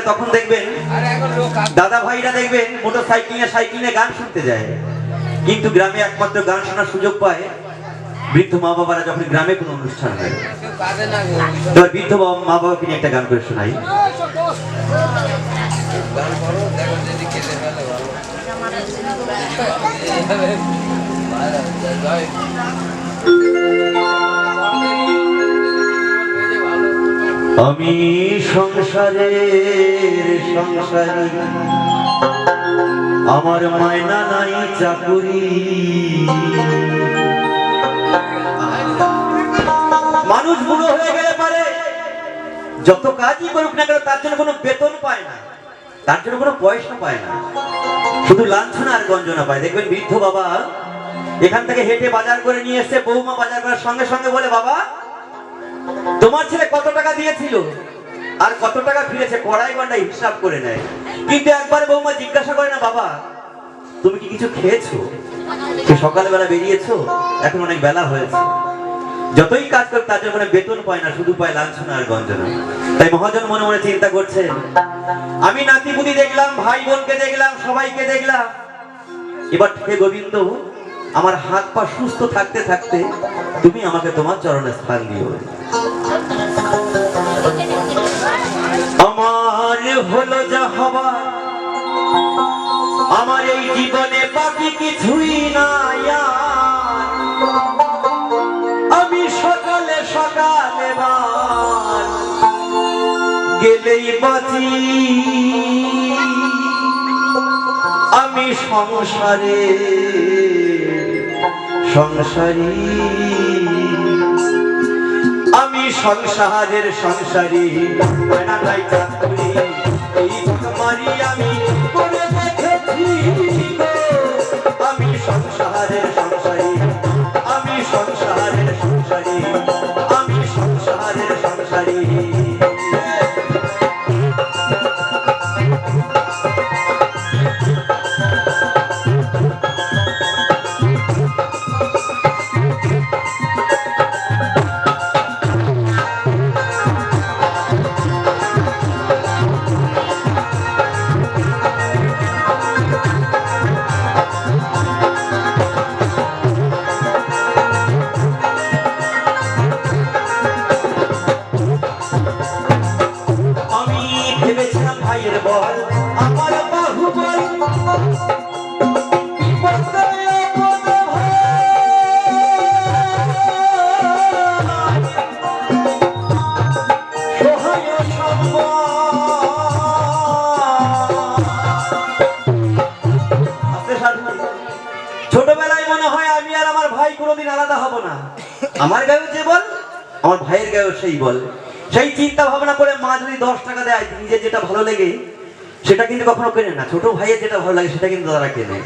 তখন দেখবেন দাদা ভাইরা দেখবেন মোটর সাইকেলে সাইকেলে গান শুনতে যায়। কিন্তু গ্রামে একমাত্র গান শোনার সুযোগ পায় বৃদ্ধ মা বাবারা যখন গ্রামে কোনো অনুষ্ঠান হয়। এবার বৃদ্ধ মা বাবাকে নিয়ে একটা গান করে শোনাই। আমি সংসারের সংসারী। আমার মায়না নাই চাকুরি। মানুষ বুড়ো হয়ে গেলে পারে, যত কাজই করুক না তার জন্য কোনো বেতন পায় না, তার জন্য কোনো পয়সা পায় না। শুধু লাঞ্ছনা আর গঞ্জনা পায়। দেখবেন বৃদ্ধ বাবা এখান থেকে হেঁটে বাজার করে নিয়ে এসে বৌমা বাজার করার সঙ্গে সঙ্গে বলে, বাবা তোমার ছেলে কত টাকা দিয়েছিল? আর কত টাকা ফিরেছে? কড়াই গন্ডা হিসাব করে নেয়। কিন্তু একবার বৌমা জিজ্ঞাসা করে না, বাবা, তুমি কি কিছু খেয়েছো? সে সকালবেলা বেরিয়েছো? এখন অনেক বেলা হয়েছে। যতই কাজ করে তার জন্য বেতন পায় না, শুধু পায় লাঞ্ছনা আর গঞ্জনা। তাই মহাজন মনে মনে চিন্তা করছে, আমি নাতিপুতি দেখলাম ভাই বোনকে দেখলাম, সবাইকে দেখলাম। এবার হে গোবিন্দ আমার হাত পা সুস্থ থাকতে থাকতে তুমি আমাকে তোমার চরণে স্থান দিও। আমার হলো যা হবা আমার এই জীবনে বাকি কিছুই নাই আমি সকালে সকালে গেলেই বাঁচি। আমি সংসারে সংসারী। আমি সংসারের সংসারী। আমার গায়েও যে বল, আমার ভাইয়ের গায়েও সেই বল। সেই চিন্তা ভাবনা করে মা যদি দশ টাকা দেয় নিজে যেটা ভালো লেগে, সেটা কিন্তু কখনো কেনে না। ছোট ভাইয়ের যেটা ভালো লাগে, সেটা কিন্তু দাদারা কেনে।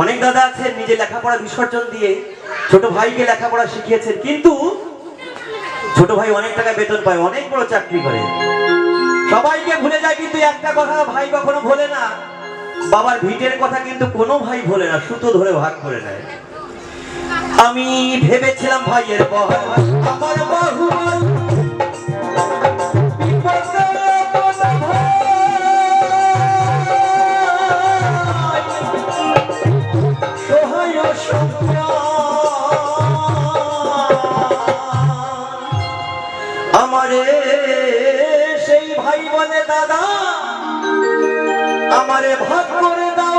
অনেক দাদা আছে, নিজে লেখাপড়া বিসর্জন দিয়ে ছোট ভাইকে লেখাপড়া শিখিয়েছেন, কিন্তু ছোট ভাই অনেক টাকা বেতন পায়, অনেক বড় চাকরি করে। সবাইকে ভুলে যায় কিন্তু একটা কথা, ভাই কখনো ভোলে না। বাবার ভিটের কথা কিন্তু কোনো ভাই ভোলে না, সুতো ধরে ভাগ করে নেয়। আমি ভেবেছিলাম ভাইয়ের বল আমার। আমারে সেই ভাই বলে দাদা আমারে ভাগ করে দাও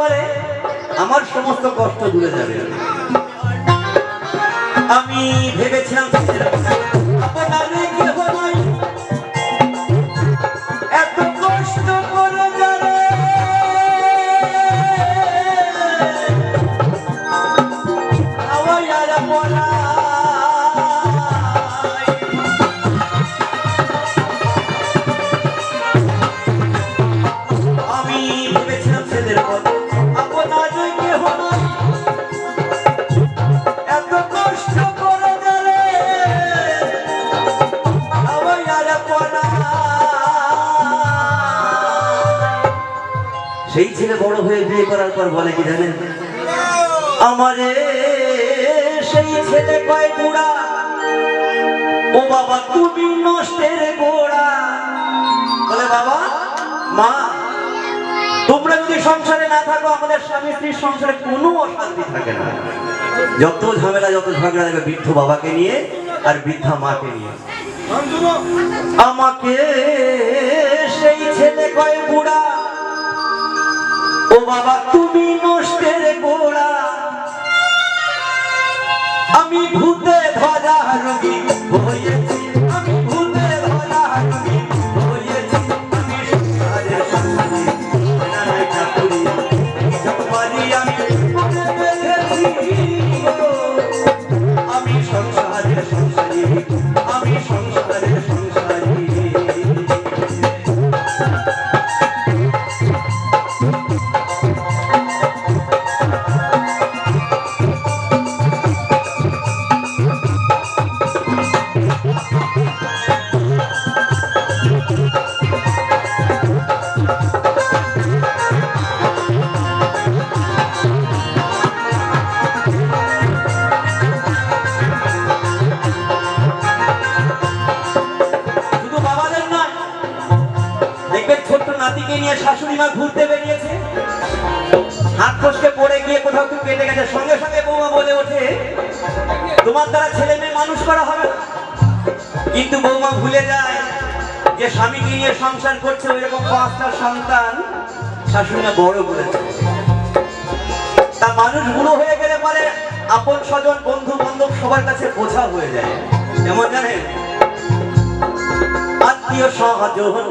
পারে আমার সমস্ত কষ্ট দূরে যাবে। আমি ভেবেছিলাম সেই ছেলে বড় হয়ে বিয়ে করার পর বলে কি জানেন? আমারে সেই ছেলে কয় বুড়া। ও বাবা, তুমি নষ্টের গোড়া। বলে, বাবা, মা, তোমরা যদি সংসারে না থাকো, আমাদের স্বামী স্ত্রীর সংসারে কোনো অশান্তি থাকে না। যত ঝামেলা, যত ঝগড়া দেখবে বৃদ্ধ বাবাকে নিয়ে আর বৃদ্ধা মাকে নিয়ে। আমাকে সেই ছেলে কয় বুড়া। ও বাবা তুমি নষ্টের গোড়া। আমি ভূতে ধরা রোগী হয়েছি। শাশুড়ি মা ঘুরতে বেরিয়েছে। হাত ফসকে পড়ে গিয়ে কোথাও একটু কেটে গেছে। সঙ্গে সঙ্গে বৌমা বলে ওঠে, তোমার দ্বারা ছেলে মেয়ে মানুষ করা হবে কিন্তু বৌমা ভুলে যায় যে স্বামীকে নিয়ে সংসার করছে ওই রকম পাঁচটা সন্তান শাশুড়ি মা বড় করেছে তা মানুষ বুড়ো হয়ে গেলে পরে আপন স্বজন, বন্ধু বান্ধব সবার কাছে বোঝা হয়ে যায়। যেমন জানেন? আত্মীয় সহজন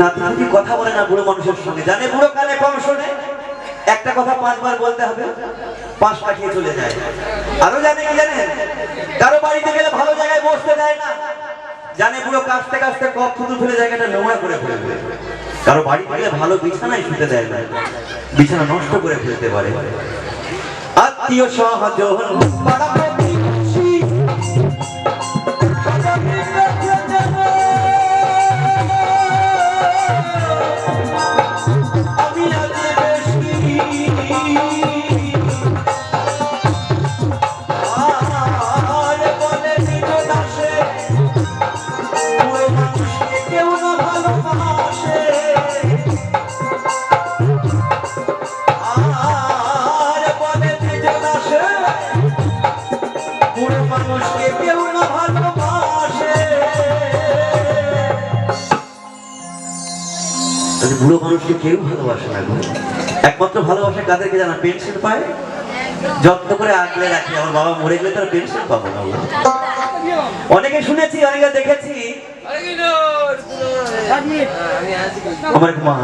নাতি কথা বলে না বুড়ো মানুষের সঙ্গে। জানে বুড়ো কালে কম শোনে? একটা কথা পাঁচবার বলতে হবে পাঁচ পাঠিয়ে চলে যায়। আরও জানে কি জানেন কারও বাড়িতে গেলে ভালো জায়গায় বসতে দেয় না। জানে বুড়ো কাছতে কাছতে কপ থুতু ফেলে জায়গাটা নোংরা করে ফেলবে কারও বাড়িতে গেলে ভালো বিছানায় শুতে দেয় না। বিছানা নষ্ট করে ফেলতে পারে। আত্মীয় সহজন পুরো মানুষকে কেউ না ভালোবাসে। বুড়ো মানুষকে কেউ ভালোবাসে না একমাত্র ভালোবাসে কাদেরকে জানা? পেনশন পায়? যত্ন করে আগলে রাখি। আমার বাবা মরে গেলে তার পেনশন পাবো না অনেকে শুনেছি অনেকে দেখেছি। আমার মা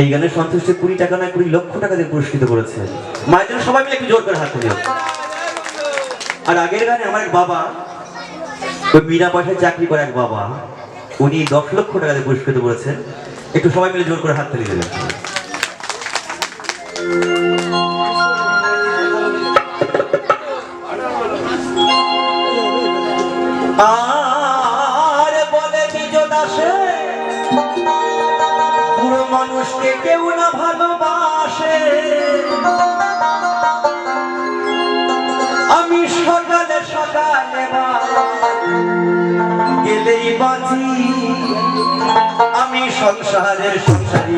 এই গানের সন্তুষ্টে কুড়ি টাকা নয় কুড়ি লক্ষ টাকা দিয়ে পুরস্কৃত করেছে। মায়ের জন্য সবাই মিলে একটু জোর করে হাত আর আগের গানে আমার এক বাবা, ওই বিনা পয়সায় চাকরি করে এক বাবা, উনি দশ লক্ষ টাকা দিয়ে পুরস্কৃত করেছেন। একটু সবাই মিলে জোর করে হাত তালি দেবেন আর বলে মানুষকে কেউ না ভালোবাসে আমি সকালে সকালে গেলেই বাঁচি আমি সংসারের সংসারী